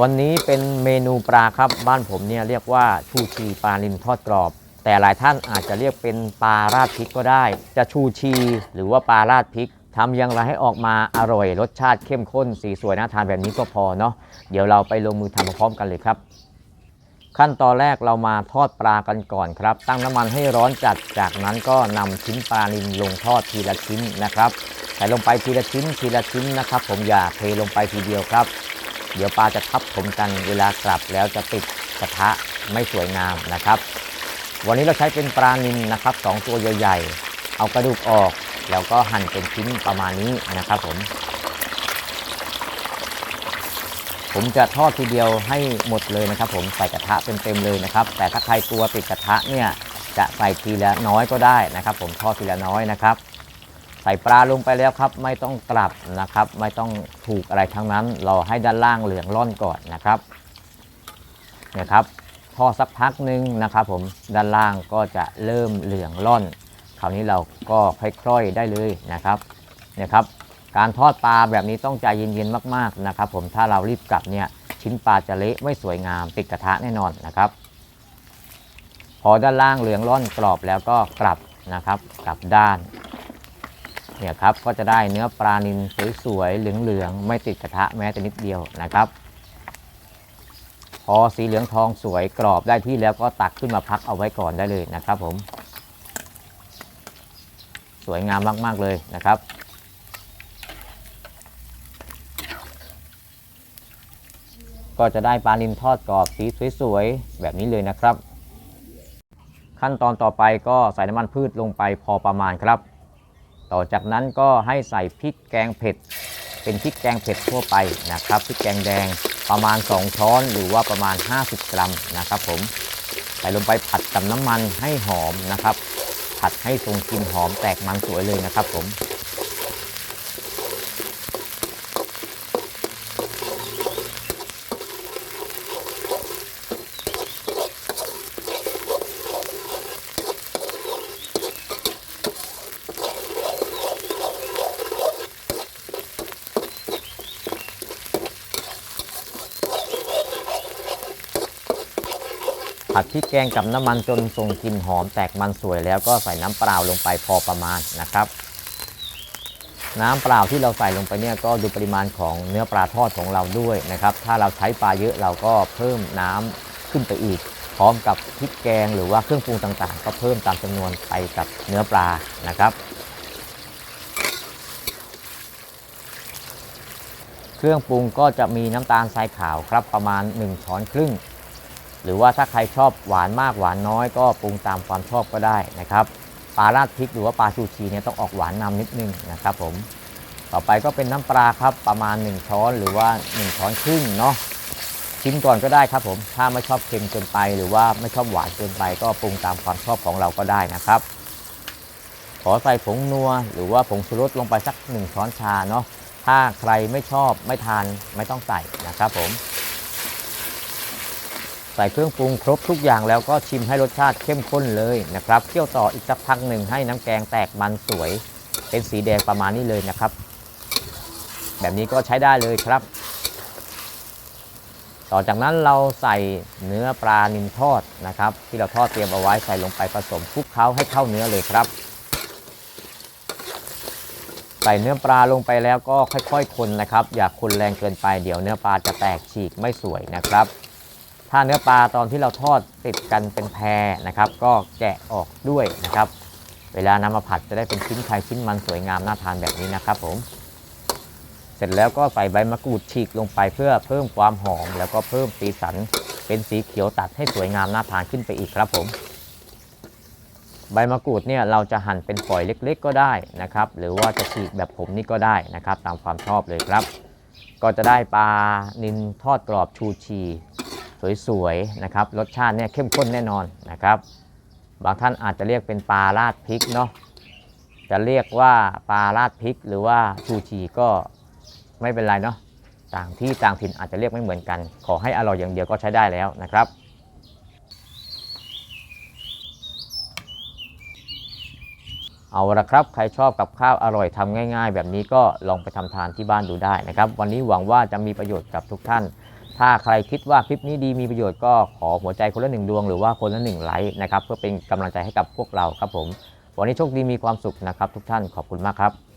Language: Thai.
วันนี้เป็นเมนูปลาครับบ้านผมเนี่ยเรียกว่าชูชีปลานิลทอดกรอบ แต่หลายท่านอาจจะเรียกเป็นปลาราดพริกก็ได้ จะชูชีหรือว่าปลาราดพริกทำอย่างไรให้ออกมาอร่อยรสชาติเข้มข้นสีสวยน่าทานแบบนี้ก็พอเนาะเดี๋ยวเราไปลงมือทำพร้อมกันเลยครับ ขั้นตอนแรกเรามาทอดปลากันก่อนครับ ตั้งน้ำมันให้ร้อนจัดจากนั้นก็นำชิ้นปลานิลลงทอดทีละชิ้นนะครับใส่ลงไปทีละชิ้นทีละชิ้นนะครับ ผมอย่าเทลงไปทีเดียวครับ เดี๋ยวปลาจะทับถมกันเวลากลับแล้วจะติดกระทะไม่สวยงามนะครับ วันนี้เราใช้เป็นปลานิลนะครับสองตัวใหญ่ๆเอากระดูกออก แล้วก็หั่นเป็นชิ้นประมาณนี้นะครับผม ผมจะทอดทีเดียวให้หมดเลยนะครับ ผมใส่กระทะเต็มๆเลยนะครับ แต่ถ้าใครกลัวติดกระทะเนี่ยจะใส่ทีละน้อยก็ได้นะครับ ผมทอดทีละน้อยนะครับ ส่ปลาลงไปแล้วครับ ไม่ต้องกลับนะครับ ไม่ต้องถูกอะไรทั้งนั้น เราให้ด้านล่างเหลืองร่อนก่อนนะครับเนี่ยครับทอดสักพักหนึ่งนะครับ ผมด้านล่างก็จะเริ่มเหลืองร่อน คราวนี้เราก็ค่อยๆได้เลยนะครับเนี่ยครับ การทอดปลาแบบนี้ต้องใจเย็นๆมากๆนะครับ ผมถ้าเรารีบกลับเนี่ยชิ้นปลาจะเละไม่สวยงามติดกระทะแน่นอนนะครับ พอด้านล่างเหลืองร่อนกรอบแล้วก็กลับนะครับ กลับด้าน เนี่ยครับก็จะได้เนื้อปลานิลสวยๆเหลืองๆไม่ติดกระทะแม้แต่นิดเดียวนะครับ พอสีเหลืองทองสวยกรอบได้ที่แล้วก็ตักขึ้นมาพักเอาไว้ก่อนได้เลยนะครับ ผม สวยงามมากๆเลยนะครับก็จะได้ปลานิลทอดกรอบสีสวยๆแบบนี้เลยนะครับ ขั้นตอนต่อไปก็ใส่น้ำมันพืชลงไปพอประมาณครับ ต่อจากนั้นก็ให้ใส่พริกแกงเผ็ด เป็นพริกแกงเผ็ดทั่วไปนะครับพริกแกงแดงประมาณ 2 ช้อนหรือว่าประมาณ 50 กรัมนะครับผมใส่ลงไปผัดกับน้ำมันให้หอมนะครับ ผัดให้ทรงกลิ่นหอมแตกมันสวยเลยนะครับผม ผัดพริกแกงกับน้ำมันจนทรงกลิ่นหอมแตกมันสวยแล้วก็ใส่น้ำเปล่าลงไปพอประมาณนะครับ น้ำเปล่าที่เราใส่ลงไปเนี่ยก็ดูปริมาณของเนื้อปลาทอดของเราด้วยนะครับ ถ้าเราใช้ปลาเยอะเราก็เพิ่มน้ำขึ้นไปอีก พร้อมกับพริกแกงหรือว่าเครื่องปรุงต่างๆ ก็เพิ่มตามจำนวนไปกับเนื้อปลานะครับเครื่องปรุงก็จะมีน้ำตาลทรายขาวครับประมาณ 1 ช้อนครึ่ง หรือว่าถ้าใครชอบหวานมากหวานน้อยก็ปรุงตามความชอบก็ได้นะครับปลาราดพริกหรือว่าปลาชูชีเนี่ยต้องออกหวานนำนิดนึงนะครับผมต่อไปก็เป็นน้ำปลาครับประมาณ 1 ช้อนหรือว่า 1 ช้อนครึ่งเนาะชิมก่อนก็ได้ครับผมถ้าไม่ชอบเค็มเกินไปหรือว่าไม่ชอบหวานเกินไป ก็ปรุงตามความชอบของเราก็ได้นะครับ ขอใส่ผงนัวหรือว่าผงชูรสลงไปสัก 1 ช้อนชาเนาะถ้าใครไม่ชอบไม่ทานไม่ต้องใส่นะครับผม ใส่เครื่องปรุงครบทุกอย่างแล้วก็ชิมให้รสชาติเข้มข้นเลยนะครับเคี่ยวต่ออีกสักพักหนึ่งให้น้ำแกงแตกมันสวย เป็นสีแดงประมาณนี้เลยนะครับ แบบนี้ก็ใช้ได้เลยครับ ต่อจากนั้นเราใส่เนื้อปลานิลทอดนะครับ ที่เราทอดเตรียมเอาไว้ใส่ลงไปผสมคลุกเคล้าให้เข้าเนื้อเลยครับ ใส่เนื้อปลาลงไปแล้วก็ค่อย ๆ คนนะครับ อย่าคนแรงเกินไปเดี๋ยวเนื้อปลาจะแตกฉีกไม่สวยนะครับ ถ้าเนื้อปลาตอนที่เราทอดติดกันเป็นแพรนะครับ ก็แกะออกด้วยนะครับ เวลานำมาผัดจะได้เป็นชิ้นไข่ชิ้นมันสวยงามน่าทานแบบนี้นะครับผม เสร็จแล้วก็ใส่ใบมะกรูดฉีกลงไปเพื่อเพิ่มความหอม แล้วก็เพิ่มสีสันเป็นสีเขียวตัดให้สวยงามน่าทานขึ้นไปอีกครับผม ใบมะกรูดเนี่ยเราจะหั่นเป็นฝอยเล็กๆ ก็ได้นะครับ หรือว่าจะฉีกแบบผมนี่ก็ได้นะครับ ตามความชอบเลยครับ ก็จะได้ปลานิลทอดกรอบชูชี สวยๆนะครับรสชาติเนี่ยเข้มข้นแน่นอนนะครับ บางท่านอาจจะเรียกเป็นปลาราดพริกเนาะจะเรียกว่าปลาราดพริก หรือว่าชูชีก็ไม่เป็นไรเนาะต่างที่ต่างถิ่นอาจจะเรียกไม่เหมือนกัน ขอให้อร่อยอย่างเดียวก็ใช้ได้แล้วนะครับเอาละครับ ใครชอบกับข้าวอร่อยทำง่าย ๆ แบบนี้ก็ลองไปทำทานที่บ้านดูได้นะครับ วันนี้หวังว่าจะมีประโยชน์กับทุกท่าน ถ้าใครคิดว่าคลิปนี้ดีมีประโยชน์ก็ขอหัวใจคนละหนึ่งดวงหรือว่าคนละหนึ่งไลค์นะครับเพื่อเป็นกำลังใจให้กับพวกเราครับผม วันนี้โชคดีมีความสุขนะครับ ทุกท่านขอบคุณมากครับ